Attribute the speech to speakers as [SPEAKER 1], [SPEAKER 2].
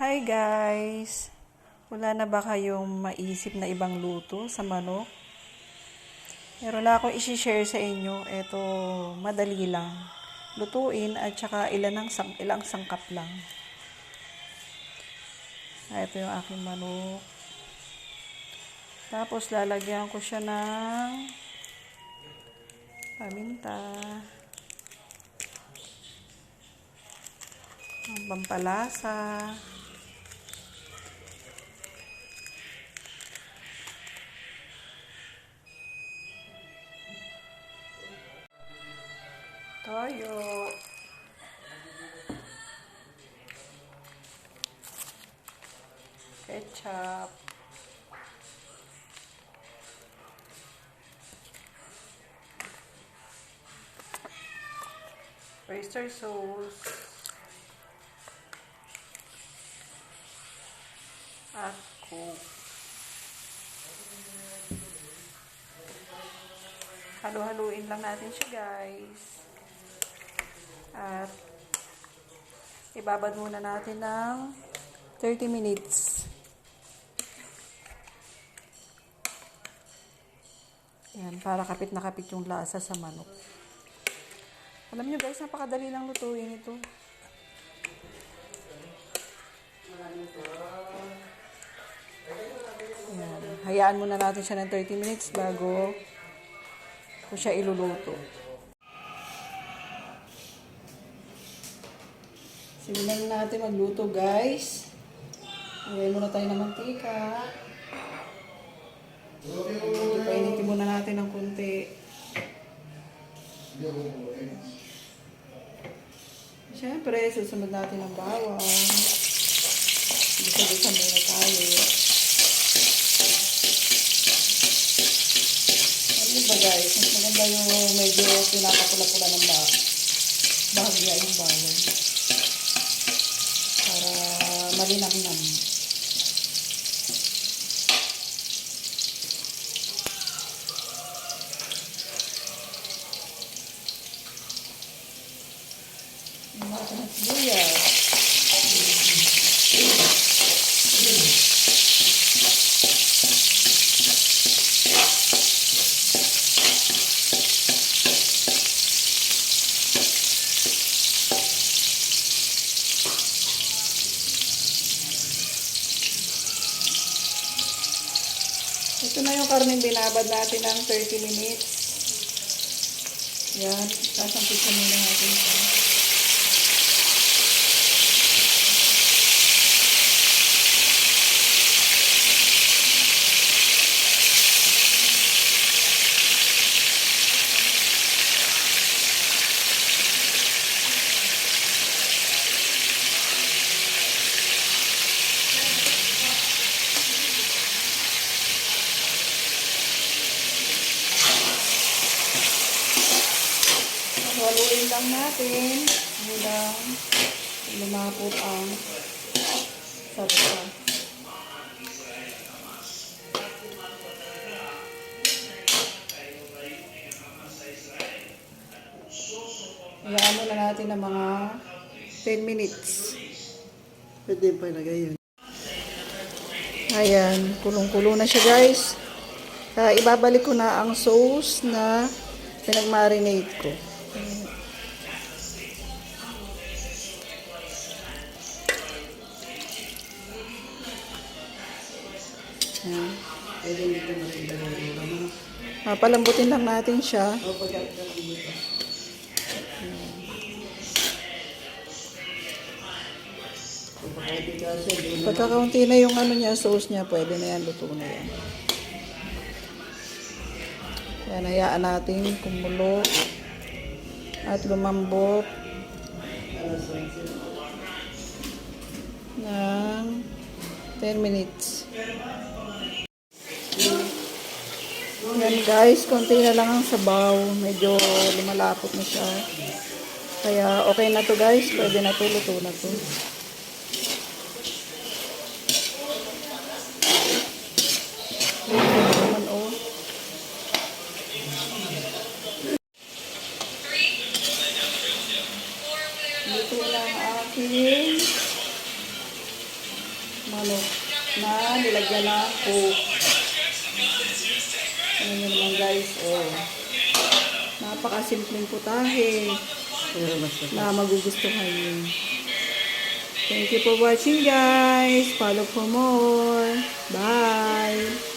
[SPEAKER 1] Hi guys! Wala na ba kayong maisip na ibang luto sa manok? Meron na ako isi-share sa inyo. Ito, madali lang. Lutuin at saka ilan ng sang, ilang sangkap lang. Ah, Ito yung aking manok. Tapos lalagyan ko siya ng paminta. Ang pampalasa. Toyo. Ketchup. Oyster sauce. At coke. Halo-haluin lang natin siya, guys. At ibabad muna natin ng 30 minutes. Yan, para kapit na kapit yung lasa sa manok. Alam nyo guys, napakadali lang lutuin ito. Yan. Hayaan muna natin siya ng 30 minutes bago ko siya iluluto. Simulan na natin magluto guys. Lagay muna tayo ng mantika. Medyo painitin muna natin ng kunti. Siyempre, susunod natin ang bawang. Bisa-bisa muna tayo. Ano ba guys? Mas maganda yung medyo pinapapula-pula ng ba bahagya yung bawang. Para malinamnam. Yung mga ng sibuyas. Ito na yung karning binabad natin ng 30 minutes. Yan, sasampisan muna natin ito. Lang natin hanggang lumapot ang sarsa. Hayaan muna natin ng mga 10 minutes.
[SPEAKER 2] Pwede pa ilagay yun.
[SPEAKER 1] Ayan, kulong-kulo na siya guys. Uh, ibabalik ko na ang sauce na pinag-marinate ko. Ayan.
[SPEAKER 2] Pwede ko masilagay yung laman.
[SPEAKER 1] Ah, palambutin lang natin siya.
[SPEAKER 2] O dito. Na.
[SPEAKER 1] Pagka kaunti na yung ano niya, sauce niya, pwede na yan, luto na yan. Yan, hayaan natin kumulo at lumambot
[SPEAKER 2] Alas 11.
[SPEAKER 1] ng 10 minutes. Yan guys, konti na lang ang sabaw. Medyo lumalapot na siya. Kaya okay na to guys. Pwede na to, luto na to. Luto na ang aking manok na nilagyan na. Ano nyo naman guys, oh. Napakasimpleng putahe na magugustuhan nyo. Thank you for watching guys. Follow for more. Bye.